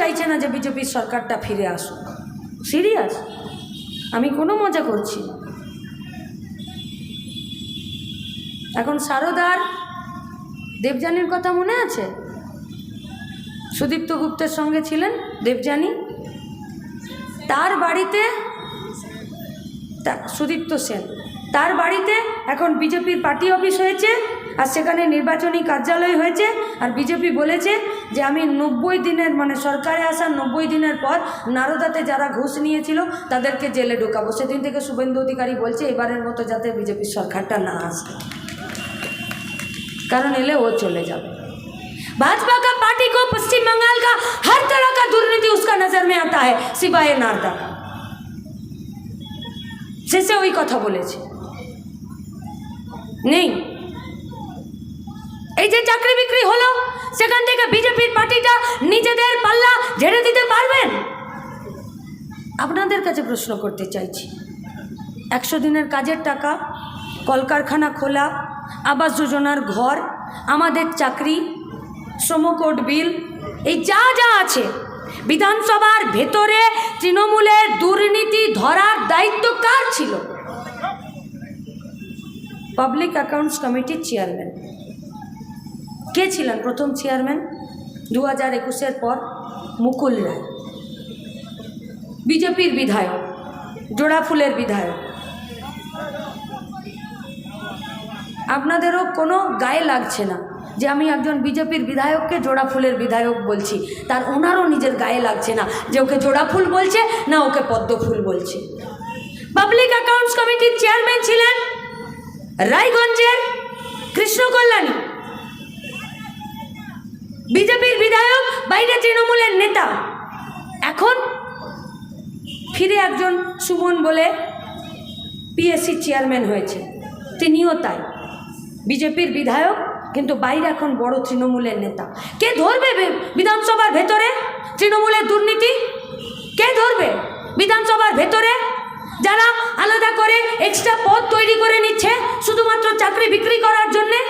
চাইছে না যে বিজেপির সরকারটা ফিরে আসুক। সিরিয়াস? আমি কোনো মজা করছি। এখন সারদার দেবযানীর কথা মনে আছে? সুদীপ্ত গুপ্তের সঙ্গে ছিলেন দেবযানী? তার বাড়িতে সুদীপ্ত সেন। তার বাড়িতে এখন বিজেপির পার্টি অফিস হয়েছে। আর সেখানে নির্বাচনী কার্যালয় হয়েছে আর বিজেপি বলেছে যে আমি নব্বই দিনের মানে সরকারে আসার নব্বই দিনের পর নারদাতে যারা ঘুষ নিয়েছিল তাদেরকে জেলে ঢোকাবো সেদিন থেকে শুভেন্দু অধিকারী বলছে এবারের মতো যাতে বিজেপির সরকারটা না আসে कारण एले वो चले जाओ भाजपा का पार्टी को पश्चिम बंगाल का हर तरह का दुर्नीति उसका नजर में आता है सिवाय नारदा का শেষে ওই কথা বলেছে নেই এই যে চাকরি বিক্রি হলো, সেখান থেকে বিজেপির পার্টিটা নিজেদের পাল্লা ঝেড়ে দিতে পারবেন? আপনাদের কাছে প্রশ্ন করতে চাইছি। একশো দিনের কাজের টাকা, কলকারখানা খোলা, আবাস যোজনার ঘর, আমাদের চাকরি, শ্রমকোড বিল, এই যা যা আছে, বিধানসভার ভেতরে তৃণমূলের দুর্নীতি ধরার দায়িত্ব কার ছিল? পাবলিক অ্যাকাউন্টস কমিটির চেয়ারম্যান কে ছিলেন প্রথম চেয়ারম্যান? দু হাজার একুশের পর মুকুল রায়। বিজেপির বিধায়ক জোড়াফুলের বিধায়ক। আপনাদেরও কোনো গায়ে লাগছে না যে আমি একজন বিজেপির বিধায়ককে জোড়া ফুলের বিধায়ক বলছি। তার ওনারও নিজের গায়ে লাগছে না যে ওকে জোড়া ফুল বলছে না ওকে পদ্ম ফুল বলছে। পাবলিক অ্যাকাউন্টস কমিটির চেয়ারম্যান ছিলেন রায়গঞ্জের কৃষ্ণ কল্যাণী। বিজেপির বিধায়ক, বাইরে তৃণমূলের নেতা। এখন ফিরে একজন সুমন বলে পিএসসি চেয়ারম্যান হয়েছে। তিনিও তাই। বিজেপির বিধায়ক, কিন্তু বাইরে এখন বড় তৃণমূলের নেতা। কে ধরবে বিধানসভার ভেতরে? তৃণমূলের দুর্নীতি? কে ধরবে বিধানসভার ভেতরে? যারা আলাদা করে এক্সট্রা পদ তৈরি করে নিচ্ছে, শুধুমাত্র চাকরি বিক্রি করার জন্যে?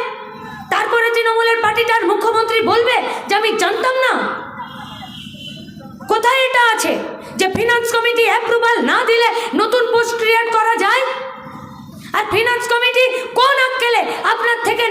মুখ্যমন্ত্রী বলবে যে আমি জানতাম না। কোথায় এটা আছে যে ফিনান্স কমিটি অ্যাপ্রুভাল না দিলে নতুন পোস্ট ক্রিয়েট করা যায়? আর ফিনান্স কমিটি কোন আক্কেলে আপনার থেকে